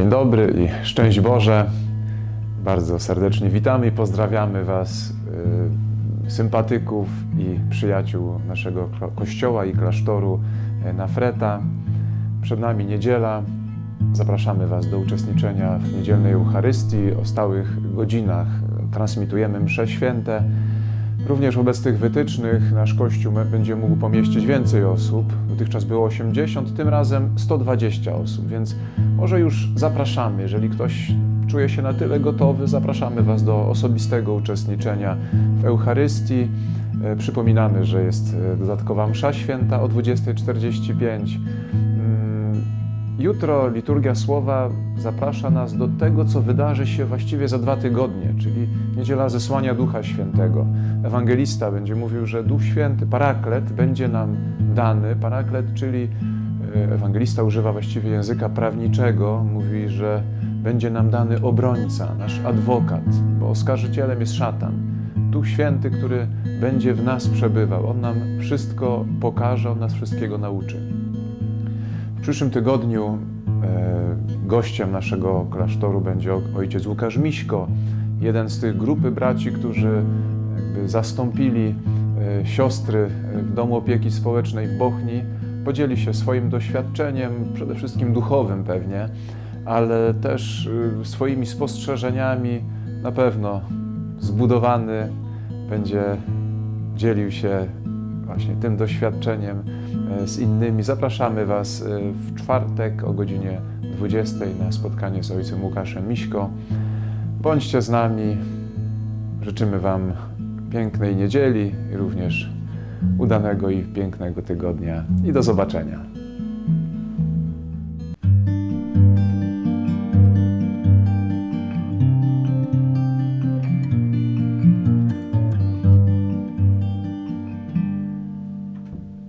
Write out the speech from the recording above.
dobry i szczęść Boże. Bardzo serdecznie witamy i pozdrawiamy Was, y, sympatyków i przyjaciół naszego kościoła i klasztoru y, Nafreta. Przed nami niedziela. Zapraszamy Was do uczestniczenia w niedzielnej Eucharystii. O stałych godzinach transmitujemy msze święte. Również wobec tych wytycznych nasz Kościół będzie mógł pomieścić więcej osób. Dotychczas było 80, tym razem 120 osób, więc może już zapraszamy. Jeżeli ktoś czuje się na tyle gotowy, zapraszamy Was do osobistego uczestniczenia w Eucharystii. E, Przypominamy, że jest e, dodatkowa msza święta o 20.45. Jutro liturgia słowa zaprasza nas do tego, co wydarzy się właściwie za dwa tygodnie, czyli niedziela zesłania Ducha Świętego. Ewangelista będzie mówił, że Duch Święty, paraklet, będzie nam dany. Paraklet, czyli e, ewangelista używa właściwie języka prawniczego, mówi, że będzie nam dany obrońca, nasz adwokat, bo oskarżycielem jest szatan. Duch Święty, który będzie w nas przebywał. On nam wszystko pokaże, on nas wszystkiego nauczy. W przyszłym tygodniu e, gościem naszego klasztoru będzie ojciec Łukasz Miśko, jeden z tych grupy braci, którzy zastąpili e, siostry w Domu Opieki Społecznej w Bochni. Podzieli się swoim doświadczeniem, przede wszystkim duchowym pewnie, ale też e, swoimi spostrzeżeniami na pewno zbudowany będzie dzielił się właśnie tym doświadczeniem e, z innymi. Zapraszamy Was e, w czwartek o godzinie 20 na spotkanie z ojcem Łukaszem Miśko. Bądźcie z nami. Życzymy Wam pięknej niedzieli i również udanego i pięknego tygodnia. I do zobaczenia.